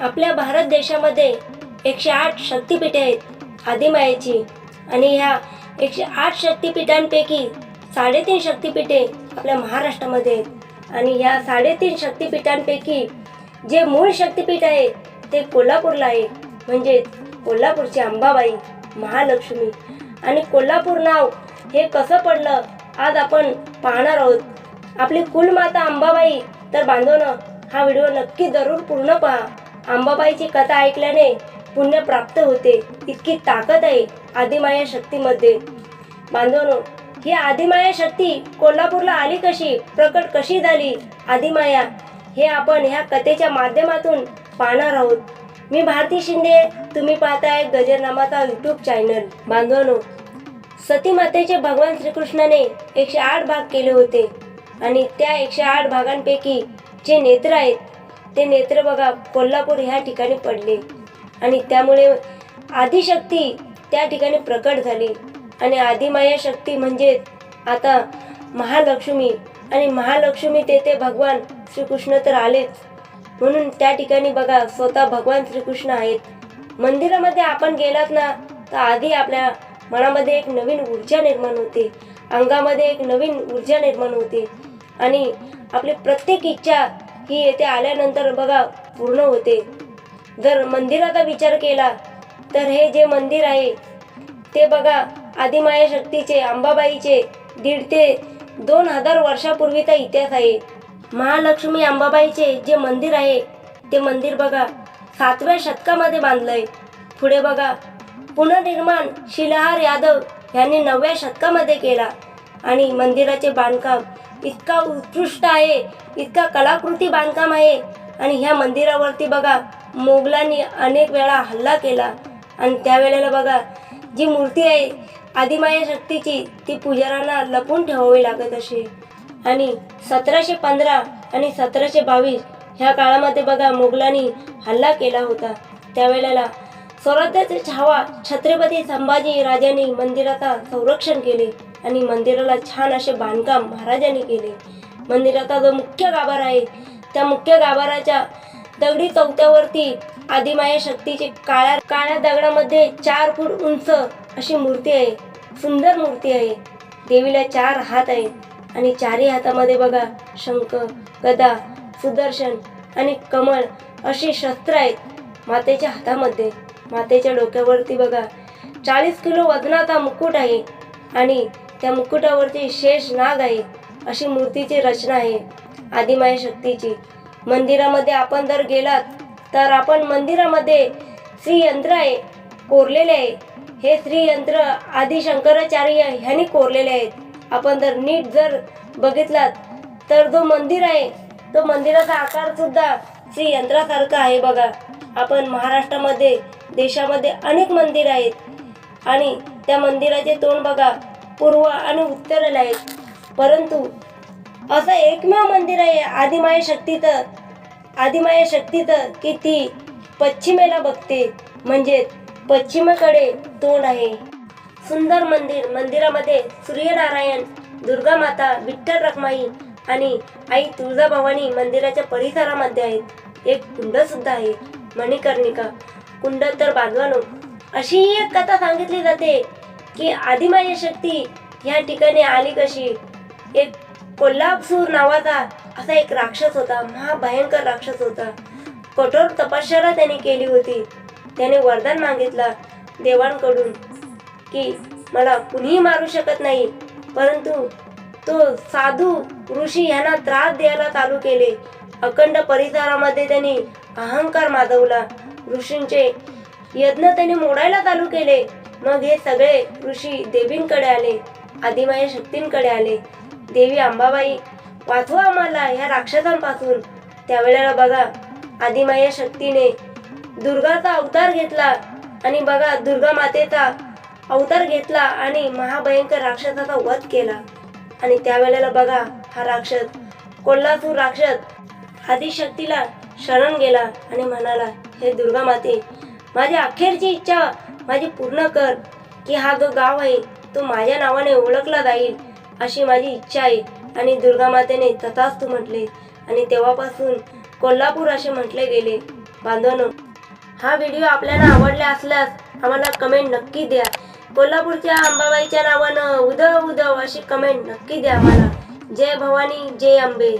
आपल्या भारत देशामध्ये एकशे आठ शक्तिपीठे आहेत आदिमायेची. आणि ह्या एकशे आठ शक्तिपीठांपैकी साडेतीन शक्तिपीठे आपल्या महाराष्ट्रामध्ये आहेत. आणि ह्या साडेतीन शक्तिपीठांपैकी जे मूळ शक्तिपीठ आहे ते कोल्हापूरला आहे. म्हणजेच कोल्हापूरची अंबाबाई महालक्ष्मी. आणि कोल्हापूर नाव हे कसं पडलं? आज आपण पाहणार आहोत. आपली कुलमाता अंबाबाई तर बांधवनं हा व्हिडिओ नक्की जरूर पूर्ण पहा. अंबाबाईची कथा ऐकल्याने पुण्य प्राप्त होते. इतकी ताकद आहे आदिमाया शक्तीमध्ये. बांधवनो ही आदिमाया शक्ती कोल्हापूरला आली कशी? प्रकट कशी झाली? आदिमाया हे आपण ह्या कथेच्या माध्यमातून पाहणार आहोत. मी भारती शिंदे तुम्ही पाहताय गजरनामाचा यूट्यूब चॅनल बांधवनो सती मातेचे भगवान श्रीकृष्णाने एकशे आठ भाग केले होते. आणि त्या एकशे आठ भागांपैकी जे नेत्र आहेत ते नेत्र बघा कोल्हापूर ह्या ठिकाणी पडले. आणि त्यामुळे आदिशक्ती त्या ठिकाणी प्रकट झाली. आणि आदिमाया शक्ती म्हणजे आता महालक्ष्मी. आणि महालक्ष्मी तेथे भगवान श्रीकृष्ण तर आलेच. म्हणून त्या ठिकाणी बघा स्वतः भगवान श्रीकृष्ण आहेत. मंदिरामध्ये आपण गेलात ना तर आधी आपल्या मनामध्ये एक नवीन ऊर्जा निर्माण होते. अंगामध्ये एक नवीन ऊर्जा निर्माण होते. आणि आपली प्रत्येक इच्छा ही येथे आल्यानंतर बघा पूर्ण होते. जर मंदिराचा विचार केला तर हे जे मंदिर आहे ते बघा आदिमाया शक्तीचे अंबाबाईचे दीड ते दोन हजार वर्षापूर्वीचा इतिहास आहे. महालक्ष्मी अंबाबाईचे जे मंदिर आहे ते मंदिर बघा सातव्या शतकामध्ये बांधलंय. पुढे बघा पुनर्निर्माण शिलाहार यादव यांनी नवव्या शतकामध्ये केला. आणि मंदिराचे बांधकाम इतका उत्कृष्ट आहे इतका कलाकृती बांधकाम आहे. आणि ह्या मंदिरावरती बघा मोगलांनी अनेक वेळा हल्ला केला. आणि त्यावेळेला बघा जी मूर्ती आहे आदिमाया शक्तीची ती पुजाऱ्यांना लपून ठेवावी लागत असे. आणि सतराशे पंधरा आणि सतराशे बावीस ह्या काळामध्ये बघा मोगलांनी हल्ला केला होता. त्यावेळेला स्वराज्याचे छावा छत्रपती संभाजी राजांनी मंदिराचा संरक्षण केले आणि मंदिराला छान असे बांधकाम महाराजांनी केले. मंदिराचा जो मुख्य गाभारा आहे त्या मुख्य गाभाराच्या दगडी चौथ्यावरती आदिमाया शक्तीची काळ्या काळ्या दगडामध्ये चार फूट उंच अशी मूर्ती आहे सुंदर मूर्ती आहे. देवीला चार हात आहेत आणि चारही हातामध्ये बघा शंख गदा सुदर्शन आणि कमळ अशी शस्त्र आहेत मातेच्या हातामध्ये. मातेच्या डोक्यावरती बघा. चाळीस किलो वजनाचा मुकुट आहे आणि त्या मुकुटावरती शेष नाग आहे अशी मूर्तीची रचना आहे आदिमाया शक्तीची. मंदिरामध्ये आपण जर गेलात तर आपण मंदिरामध्ये श्रीयंत्र आहे कोरलेले आहे. हे श्रीयंत्र आदि शंकराचार्य ह्यांनी कोरलेले आहेत. आपण जर नीट जर बघितलात तर जो मंदिर आहे तो मंदिराचा आकारसुद्धा श्रीयंत्रासारखा आहे बघा. आपण महाराष्ट्रामध्ये देशामध्ये अनेक मंदिर आहेत. आणि त्या मंदिराचे तोंड बघा पूर्व आणि उत्तरेला आहेत. परंतु असं एकमेव मंदिर आहे आदिमाया शक्तीचं आदिमाया शक्तीचं की ती पश्चिमेला बघते. म्हणजे पश्चिमेकडे तोंड आहे. सुंदर मंदिर मंदिरामध्ये सूर्यनारायण दुर्गा माता विठ्ठल रखमाई आणि आई तुळजाभवानी मंदिराच्या परिसरामध्ये आहेत. एक कुंड सुद्धा आहे मणिकर्णिका. कुंडल तर बांधवानो. अशी एक कथा सांगितली जाते की आदिमाया शक्ती या ठिकाणी आली कशी? एक कोल्हापूर नावाचा असा एक राक्षस होता महाभयंकर राक्षस होता. कठोर तपश्चर्या त्याने केली होती. त्याने वरदान मागितला देवांकडून की मला कुणीही मारू शकत नाही परंतु तो साधू ऋषी यांना त्रास द्यायला चालू केले. अखंड परिसरामध्ये त्यांनी अहंकार माजवला. ऋषींचे यज्ञ त्यांनी मोडायला चालू केले. मग हे सगळे ऋषी देवींकडे आले आदिमाया शक्तींकडे आले. देवी अंबाबाई वाचवा आम्हाला ह्या राक्षसांपासून. त्यावेळेला बघा आदिमाया शक्तीने दुर्गाचा अवतार घेतला आणि बघा दुर्गा मातेचा अवतार घेतला आणि महाभयंकर राक्षसाचा वध केला. आणि त्यावेळेला बघा हा राक्षस कोल्हापूर राक्षस आदिशक्तीला शरण गेला आणि म्हणाला हे दुर्गा माते माझी अखेरची इच्छा माझी पूर्ण कर की हा जो गाव आहे तो माझ्या नावाने ओळखला जाईल अशी माझी इच्छा आहे. आणि दुर्गा मातेने तथाच तू म्हटले आणि तेव्हापासून कोल्हापूर असे म्हटले गेले. बांधवनो हा व्हिडिओ आपल्याला आवडला असल्यास आम्हाला कमेंट नक्की द्या. कोल्हापूरच्या अंबाबाईच्या नावानं उदव उदव अशी कमेंट नक्की द्या आम्हाला. जय भवानी जय अंबे.